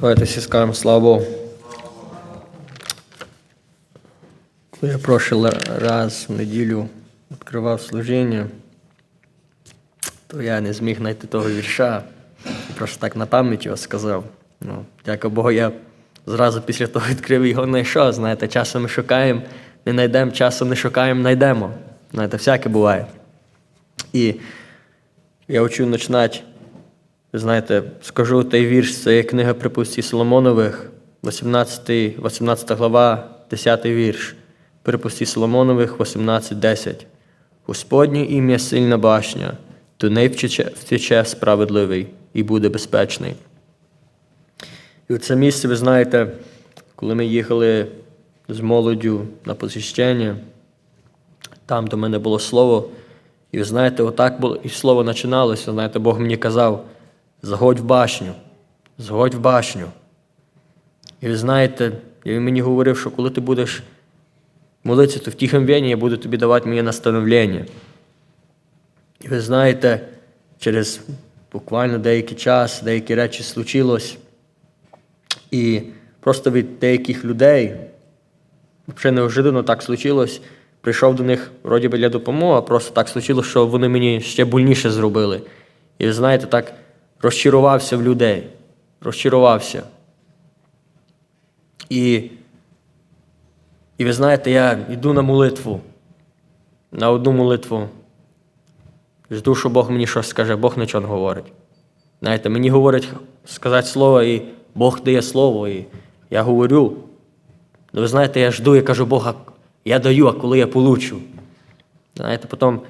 Давайте всі скажемо слава Богу. Коли я прошлий раз в неділю відкривав служіння, то я не зміг знайти того вірша. Просто так на пам'ять його сказав. Ну, дяка Богу, я зразу після того відкрив його знайшов. Знаєте, часом ми шукаємо, не знайдемо, часом не шукаємо, знайдемо. Знаєте, всяке буває. І я хочу починати, знаєте, скажу той вірш, це є книга припустів Соломонових, 18, 18 глава, 10 вірш. Припусті Соломонових 18.10. Господнє ім'я сильна башня, неї втече, втече справедливий і буде безпечний. І в це місце, ви знаєте, коли ми їхали з молоддю на посвящення, там до мене було слово. І ви знаєте, отак було, і слово починалося. Знаєте, Бог мені казав: згодь в башню, згодь в башню. І ви знаєте, він мені говорив, що коли ти будеш молитися, то в тихом вені я буду тобі давати моє настановлення. І ви знаєте, через буквально деякий час, деякі речі случилось. І просто від деяких людей, взагалі неожиданно так случилось, прийшов до них вроді би для допомоги, а просто так случилось, що вони мені ще больніше зробили. І ви знаєте, так розчарувався в людей. Розчарувався. І, і ви знаєте, я йду на молитву, на одну молитву. Жду, що Бог мені щось скаже, Бог нічого не говорить. Знаєте, мені говорять сказати слово, і Бог дає слово, і я говорю. Ну, ви знаєте, я жду, я кажу, Бога, я даю, а коли я получу. Знаєте, потім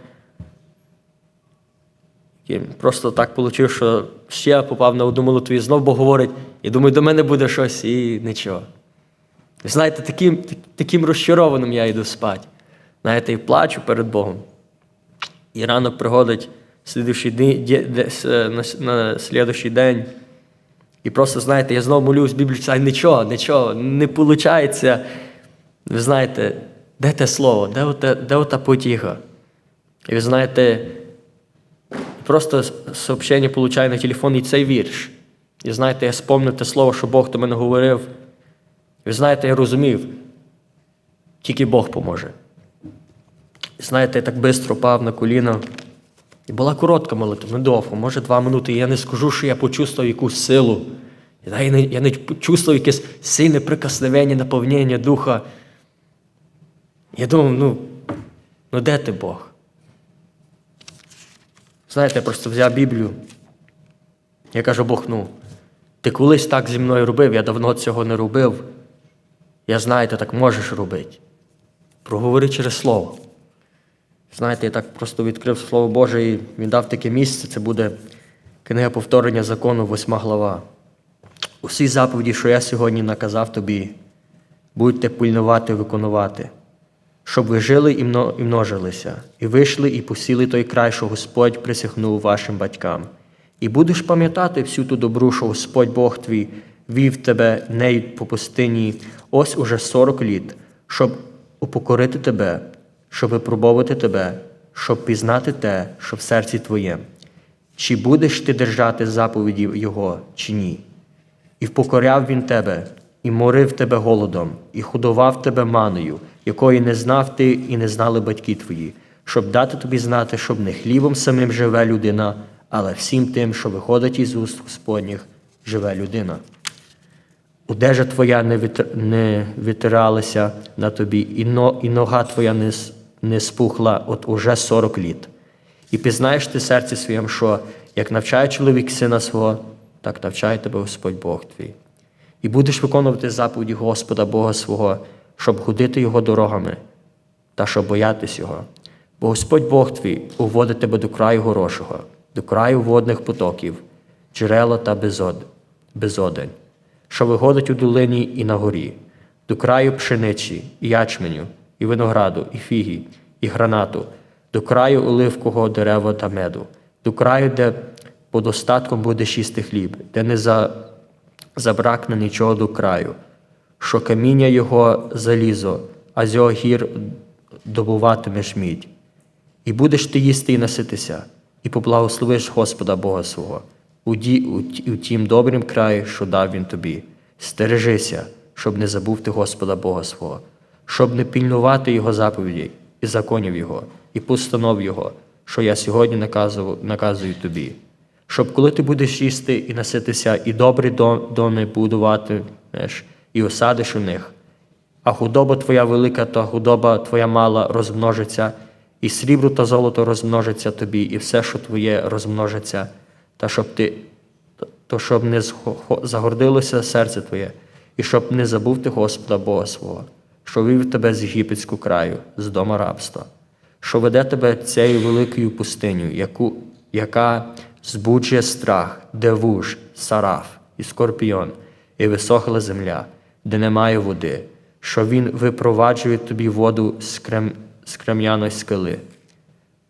і просто так вийшло, що ще я попав на одну молитву, і знов Бог говорить, і думаю, до мене буде щось, і нічого. Ви знаєте, таким, таким розчарованим я йду спати. Знаєте, і плачу перед Богом. І ранок приходить день, на, с- слідуючий день. І просто, знаєте, я знову молюсь Біблію, читаю, нічого, нічого, не виходить. Ви знаєте, де те слово, де ота, де ота потіга? І ви знаєте, просто сообщення получаю на телефон і цей вірш. І знаєте, я спомнив те слово, що Бог до мене говорив. І ви знаєте, я розумів, тільки Бог поможе. І знаєте, я так швидко пав на коліна. І була коротка молитва, недовго, може два минути. І я не скажу, що я почувствував якусь силу. Я не, я не почувствував якесь сильне прикосновення, наповнення духа. Я думав, ну, ну де ти Бог? Знаєте, я просто взяв Біблію. Я кажу, Бог, ну, ти колись так зі мною робив, я давно цього не робив. Я знаю, ти так можеш робити. Проговори через слово. Знаєте, я так просто відкрив Слово Боже і він дав таке місце. Це буде книга повторення закону, восьма глава. Усі заповіді, що я сьогодні наказав тобі, будьте пильнувати, виконувати, щоб ви жили і мно- і множилися, і вийшли, і посіли той край, що Господь присягнув вашим батькам. І будеш пам'ятати всю ту добру, що Господь Бог твій вів тебе нею по пустині ось уже сорок літ, щоб упокорити тебе, щоб випробовувати тебе, щоб пізнати те, що в серці твоєм. Чи будеш ти держати заповіді Його, чи ні? І впокоряв він тебе, і морив тебе голодом, і худував тебе маною, якої не знав ти і не знали батьки твої, щоб дати тобі знати, щоб не хлібом самим живе людина, але всім тим, що виходить із уст Господніх, живе людина. Одежа твоя не, витр... не витиралася на тобі, і, но... і нога твоя не, не спухла от уже сорок літ. І пізнаєш ти в серці своєму, що як навчає чоловік сина свого, так навчає тебе Господь Бог твій. І будеш виконувати заповіді Господа Бога свого, щоб ходити Його дорогами та щоб боятись Його. Бо Господь Бог твій уводить тебе до краю горошого, до краю водних потоків, джерела та безод... безодень, що виходить у долині і на горі, до краю пшениці, і ячменю, і винограду, і фігі, і гранату, до краю оливкового дерева та меду, до краю, де под остатком буде їсти хліб, де не за... забракне нічого до краю, що каміння його залізо, а з його гір добуватимеш мідь. І будеш ти їсти і наситися, і поблагословиш Господа Бога свого, у, ді, у, у тім добрім краї, що дав він тобі. Стережися, щоб не забув ти Господа Бога свого, щоб не пільнувати Його заповідей і законів Його, і постанов Його, що я сьогодні наказую, наказую тобі. Щоб коли ти будеш їсти і наситися, і добрі дом- доми будуватимеш, і осадиш у них, а худоба твоя велика та худоба твоя мала розмножиться, і срібло та золото розмножиться тобі, і все, що твоє, розмножиться, та щоб ти, то щоб не загордилося серце твоє, і щоб не забув ти Господа Бога свого, що вивів тебе з єгипетського краю, з дома рабства, що веде тебе цією великою пустиню, яку, яка збуджує страх, де вуж, сараф і скорпіон, і висохла земля, де немає води, що він випроваджує тобі воду з, крем, з крем'яної скали,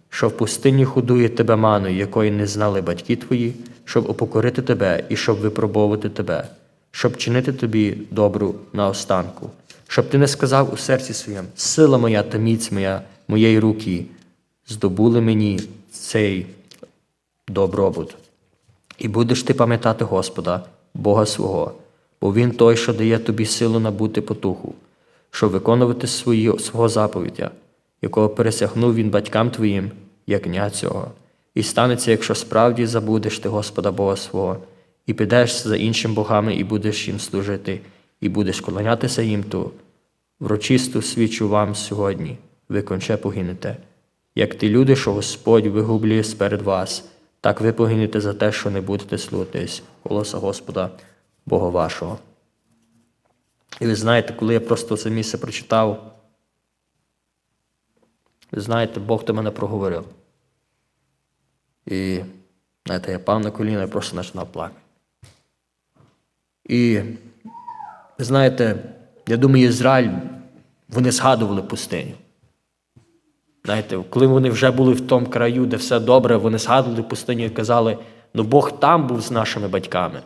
що в пустині худує тебе маною, якої не знали батьки твої, щоб упокорити тебе і щоб випробовувати тебе, щоб чинити тобі добру наостанку, щоб ти не сказав у серці своєму, сила моя та міць моя, моєї руки, здобули мені цей добробут. І будеш ти пам'ятати Господа, Бога свого, бо Він той, що дає тобі силу набути потуху, щоб виконувати свої, свого заповідя, якого пересягнув він батькам твоїм, як дня цього. І станеться, якщо справді забудеш ти Господа Бога свого, і підеш за іншими богами, і будеш їм служити, і будеш клонятися їм, то врочисту свічу вам сьогодні, ви конче погинете. Як ті люди, що Господь вигублює сперед вас, так ви погинете за те, що не будете слухатись голоса Господа, Бога вашого. І ви знаєте, коли я просто це місце прочитав, ви знаєте, Бог до мене проговорив. І знаєте, я пав на коліна і просто починав плакати. І ви знаєте, я думаю, Ізраїль, вони згадували пустиню. Знаєте, коли вони вже були в тому краю, де все добре, вони згадували пустиню і казали, ну Бог там був з нашими батьками.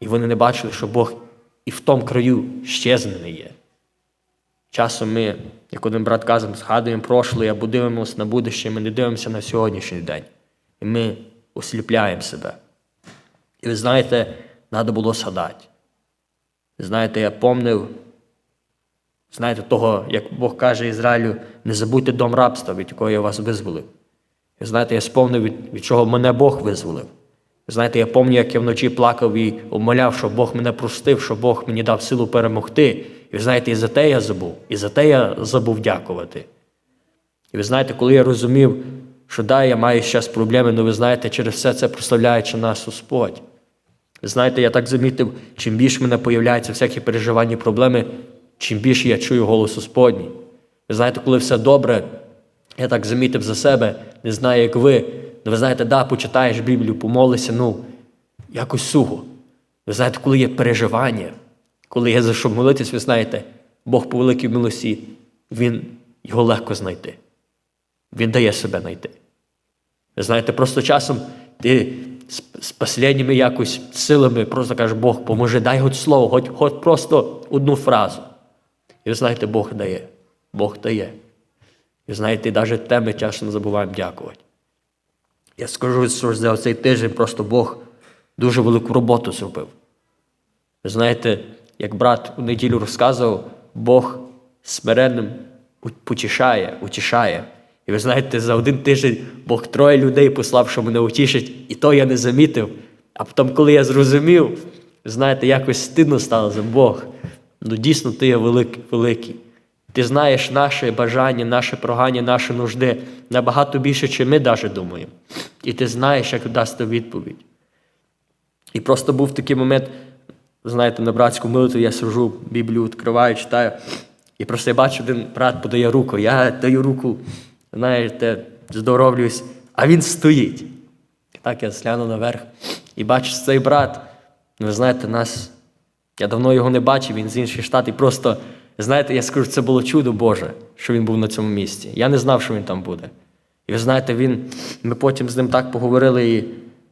І вони не бачили, що Бог і в тому краю щезнений є. Часом ми, як один брат казав, згадуємо прошле, або дивимося на будуще, ми не дивимося на сьогоднішній день. І ми осліпляємо себе. І ви знаєте, треба було згадати. Ви знаєте, я помнив, знаєте, того, як Бог каже Ізраїлю, не забудьте дом рабства, від якого я вас визволив. І знаєте, я сповнив, від, від чого мене Бог визволив. Знаєте, я пам'ятаю, як я вночі плакав і умоляв, що Бог мене простив, що Бог мені дав силу перемогти. І ви знаєте, і за те я забув, і за те я забув дякувати. І ви знаєте, коли я розумів, що да, я маю зараз проблеми, але ви знаєте, через все це прославляючи нас Господь. Ви знаєте, я так замітив, чим більше в мене появляються всякі переживання і проблеми, чим більше я чую голос Господній. Ви знаєте, коли все добре, я так замітив за себе, не знаю, як ви. Але Ви знаєте, да, почитаєш Біблію, помолишся, ну, якось сухо. Ви знаєте, коли є переживання, коли є за що молитись, ви знаєте, Бог по великій милості, Він його легко знайти. Він дає себе знайти. Ви знаєте, просто часом ти з, останніми якось силами просто кажеш, Бог, поможи, дай хоч слово, хоч, хоч просто одну фразу. І ви знаєте, Бог дає. Бог дає. І знаєте, навіть те ми часом забуваємо дякувати. Я скажу, що за цей тиждень просто Бог дуже велику роботу зробив. Ви знаєте, як брат у неділю розказував, Бог смиренним потішає, утішає. І ви знаєте, за один тиждень Бог троє людей послав, що мене утішить, і то я не замітив. А потім, коли я зрозумів, знаєте, якось стидно стало за Бог. Ну дійсно, ти є великий, великий. Ти знаєш наше бажання, наше прохання, наші нужди набагато більше, чим ми навіть думаємо. І ти знаєш, як дасти відповідь. І просто був такий момент, знаєте, на братську молитву я сижу, Біблію відкриваю, читаю. І просто я бачу, один брат подає руку. Я даю руку, знаєте, здоровлююсь, а він стоїть. І так я згляну наверх і бачу цей брат. Ви знаєте, нас. Я давно його не бачив, він з інших штатів. Просто, знаєте, я скажу, це було чудо Боже, що він був на цьому місці. Я не знав, що він там буде. І ви знаєте, він, ми потім з ним так поговорили, і ви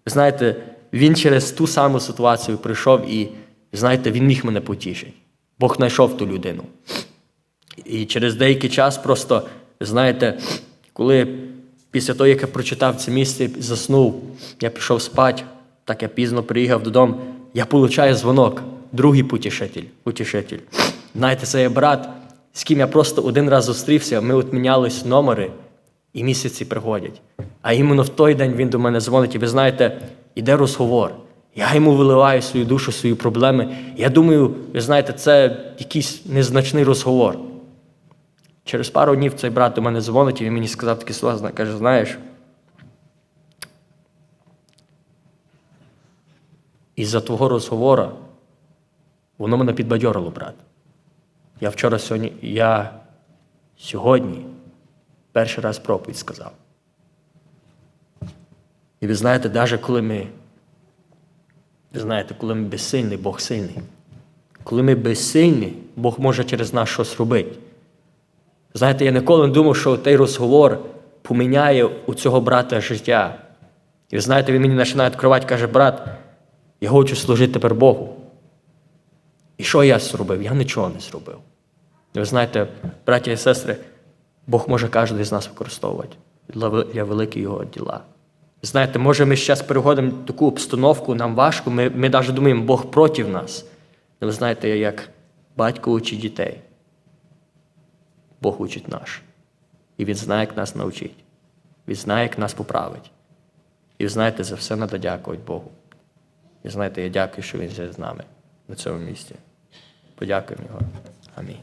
знаєте, він через ту саму ситуацію прийшов і, знаєте, він міг мене потішити. Бог знайшов ту людину. І через деякий час просто, знаєте, коли після того, як я прочитав це місце заснув, я пішов спати, Так я пізно приїхав додому, я получаю дзвонок, другий потішитель. Знаєте, це є брат, з ким я просто один раз зустрівся, ми от мінялись номери, і місяці приходять. А іменно в той день він до мене дзвонить, і ви знаєте, іде розговор. Я йому виливаю свою душу, свої проблеми. Я думаю, ви знаєте, це якийсь незначний розговор. Через пару днів цей брат до мене дзвонить, і він мені сказав такі слова, каже, знаєш, із-за твого розговору воно мене підбадьорило, брат. Я вчора сьогодні, я сьогодні перший раз проповідь сказав. І ви знаєте, навіть коли ми, ви знаєте, коли ми безсильні, Бог сильний. Коли ми безсильні, Бог може через нас щось робити. Знаєте, я ніколи не думав, що той розговор поміняє у цього брата життя. І ви знаєте, він мені починає відкривати, каже, брат, я хочу служити тепер Богу. І що я зробив? Я нічого не зробив. Ви знаєте, браті і сестри, Бог може кожен з нас використовувати для вел- для великі його діла. Знаєте, може, ми зараз переходимо в таку обстановку, нам важко, ми, ми навіть думаємо, Бог проти нас. Але ви знаєте, як батько учить дітей. Бог учить наш. І Він знає, як нас навчить. Він знає, як нас поправить. І ви знаєте, за все треба дякувати Богу. І знаєте, я дякую, що Він з нами на цьому місці. Подякуємо Його. Амінь.